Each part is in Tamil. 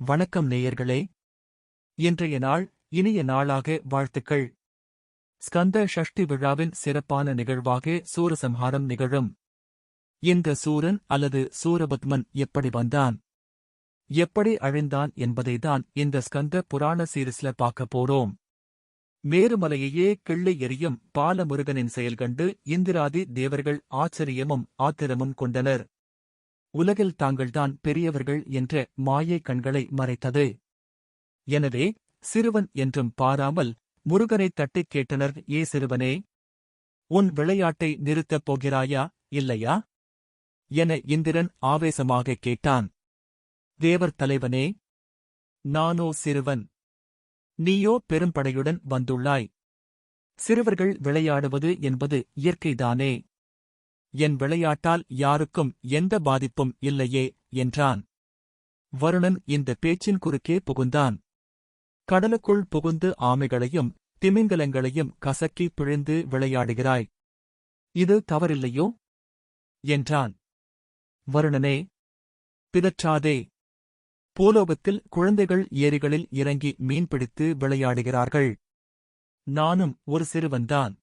வணக்கம் நேயர்களே. இன்றைய நாள் இனிய நாளாக வாழ்த்துக்கள். ஸ்கந்த ஷஷ்டி விழாவின் சிறப்பான நிகழ்வாக சூரசம்ஹாரம் நிகழும். இந்த சூரன் அல்லது சூரபத்மன் எப்படி வந்தான்? எப்படி அழிந்தான் என்பதைதான் இந்த ஸ்கந்த புராண சீரிஸ்ல பார்க்க போறோம். மேருமலையையே கிள்ளி எறியும் பாலமுருகனின் செயல்கண்டு இந்திராதி தேவர்கள் ஆச்சரியமும் ஆத்திரமும் கொண்டனர். உலகில் தாங்கள்தான் பெரியவர்கள் என்ற மாயை கண்களை மறைத்தது. எனவே சிறுவன் என்றும் பாராமல் முருகனைத் தட்டிக் கேட்டனர் ஏ சிறுவனே உன் விளையாட்டை நிறுத்தப் போகிறாயா இல்லையா? என இந்திரன் ஆவேசமாக கேட்டான். தேவர் தலைவனே நானோ சிறுவன் நீயோ பெரும்படையுடன் வந்துள்ளாய். சிறுவர்கள் விளையாடுவது என்பது இயற்கைதானே. என் விளையாட்டால் யாருக்கும் எந்த பாதிப்பும் இல்லையே என்றான். வருணன் இந்த பேச்சின் குறுக்கே புகுந்தான். கடலுக்குள் புகுந்து ஆமைகளையும் திமிங்கலங்களையும் கசக்கி பிழிந்து விளையாடுகிறாய். இது தவறில்லையோ? என்றான். வருணனே பிதற்றாதே. பூலோகத்தில் குழந்தைகள் ஏரிகளில் இறங்கி மீன்பிடித்து விளையாடுகிறார்கள். நானும் ஒரு சிறுவன்தான்.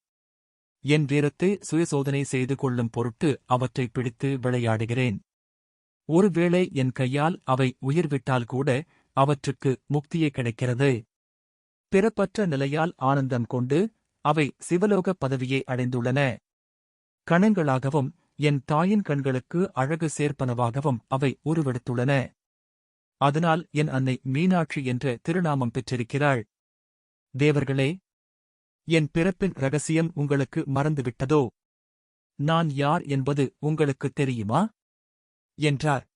என் வீரத்தை சுயசோதனை செய்து கொள்ளும் பொருட்டு அவற்றை பிடித்து விளையாடுகிறேன். ஒருவேளை என் கையால் அவை உயிர்விட்டால் கூட அவற்றுக்கு முக்தியே கிடைக்கிறது. பிறப்பற்ற நிலையால் ஆனந்தம் கொண்டு அவை சிவலோக பதவியை அடைந்துள்ளன. கணங்களாகவும் என் தாயின் கண்களுக்கு அழகு சேர்ப்பனவாகவும் அவை உருவெடுத்துள்ளன. அதனால் என் அன்னை மீனாட்சி என்ற திருநாமம் பெற்றிருக்கிறாள். தேவர்களே என் பிறப்பின் ரகசியம் உங்களுக்கு மறந்துவிட்டதோ? நான் யார் என்பது உங்களுக்குத் தெரியுமா? என்றார்.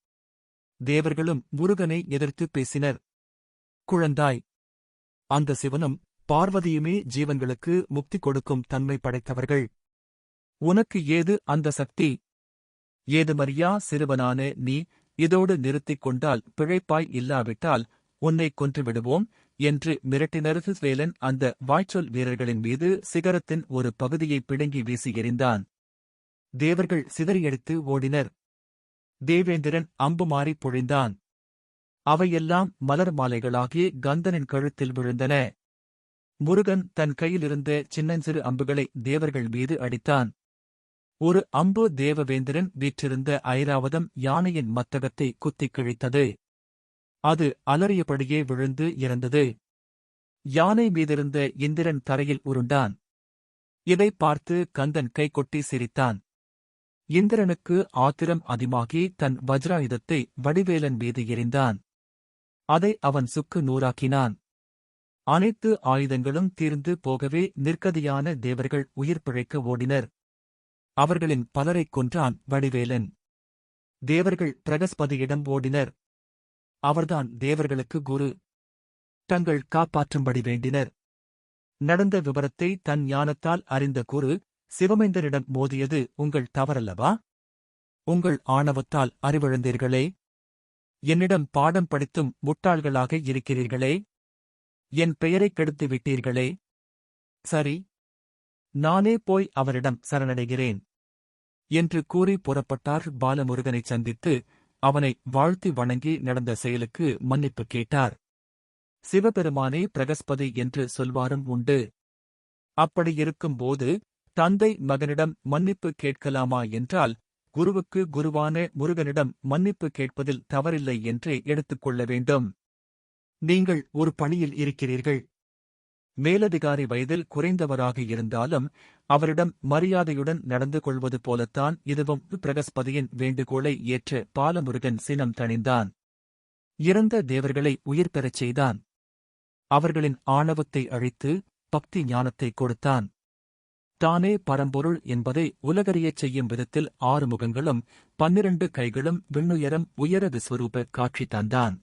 தேவர்களும் முருகனை எதிர்த்து பேசினர். குழந்தாய் அந்த சிவனும் பார்வதியுமே ஜீவன்களுக்கு முக்தி கொடுக்கும் தன்மை படைத்தவர்கள். உனக்கு ஏது அந்த சக்தி? ஏதுமறியா சிறுவனான நீ இதோடு நிறுத்திக் கொண்டால் பிழைப்பாய் இல்லாவிட்டால் உன்னை கொன்று விடுவோம் என்று மிரட்டினர் வேலன் அந்த வாய்ச்சொல் வீரர்களின் மீது சிகரத்தின் ஒரு பகுதியை பிடுங்கி வீசி எறிந்தான். தேவர்கள் சிதறியடித்து ஓடினர். தேவேந்திரன் அம்பு மாறி பொழிந்தான். அவையெல்லாம் மலர் மாலைகளாகி கந்தனின் கழுத்தில் விழுந்தன. முருகன் தன் கையிலிருந்த சின்னஞ்சிறு அம்புகளை தேவர்கள் மீது அடித்தான். ஒரு அம்பு தேவவேந்திரன் வீற்றிருந்த ஐராவதம் யானையின் மத்தகத்தை குத்திக் கிழித்தது. அது அலறியபடியே விழுந்து இறந்தது. யானை மீதிருந்த இந்திரன் தரையில் உருண்டான். இதைப் பார்த்து கந்தன் கைகொட்டி சிரித்தான். இந்திரனுக்கு ஆத்திரம் அதிமாகி தன் வஜ்ராயுதத்தை வடிவேலன் மீது எறிந்தான். அதை அவன் சுக்கு நூறாக்கினான். அனைத்து ஆயுதங்களும் தீர்ந்து போகவே நிற்கதியான தேவர்கள் உயிர் பிழைக்க ஓடினர். அவர்களின் பலரைக் கொன்றான் வடிவேலன். தேவர்கள் பிரகஸ்பதியிடம் ஓடினர். அவர்தான் தேவர்களுக்கு குரு. தங்கள் காப்பாற்றும்படி வேண்டினர். நடந்த விவரத்தை தன் ஞானத்தால் அறிந்த குரு சிவமேந்தரிடம் மோதியது உங்கள் தவறல்லவா? உங்கள் ஆணவத்தால் அறிவிழந்தீர்களே. என்னிடம் பாடம் படித்தும் முட்டாள்களாக இருக்கிறீர்களே. என் பெயரைக் கெடுத்து விட்டீர்களே. சரி. நானே போய் அவரிடம் சரணடைகிறேன். என்று கூறி புறப்பட்டார் பாலமுருகனைச் சந்தித்து அவனை வாழ்த்தி வணங்கி நடந்த செயலுக்கு மன்னிப்பு கேட்டார். சிவபெருமானே பிரகஸ்பதி என்று சொல்வாரும் உண்டு. அப்படியிருக்கும்போது தந்தை மகனிடம் மன்னிப்பு கேட்கலாமா என்றால் குருவுக்கு குருவான முருகனிடம் மன்னிப்பு கேட்பதில் தவறில்லை என்றே எடுத்துக்கொள்ள வேண்டும். நீங்கள் ஒரு பணியில் இருக்கிறீர்கள். மேலதிகாரி வயதில் குறைந்தவராக இருந்தாலும் அவரிடம் மரியாதையுடன் நடந்து கொள்வது போலத்தான் இதுவும் பிரகஸ்பதியின் வேண்டுகோளை ஏற்று பாலமுருகன் சினம் தணிந்தான். இறந்த தேவர்களை உயிர் பெறச் செய்தான். அவர்களின் ஆணவத்தை அழித்து பக்தி ஞானத்தை கொடுத்தான். தானே பரம்பொருள் என்பதை உலகறியச் செய்யும் விதத்தில் ஆறு முகங்களும் பன்னிரண்டு கைகளும் விண்ணுயரம் உயர விஸ்வரூப காட்சி தந்தான்.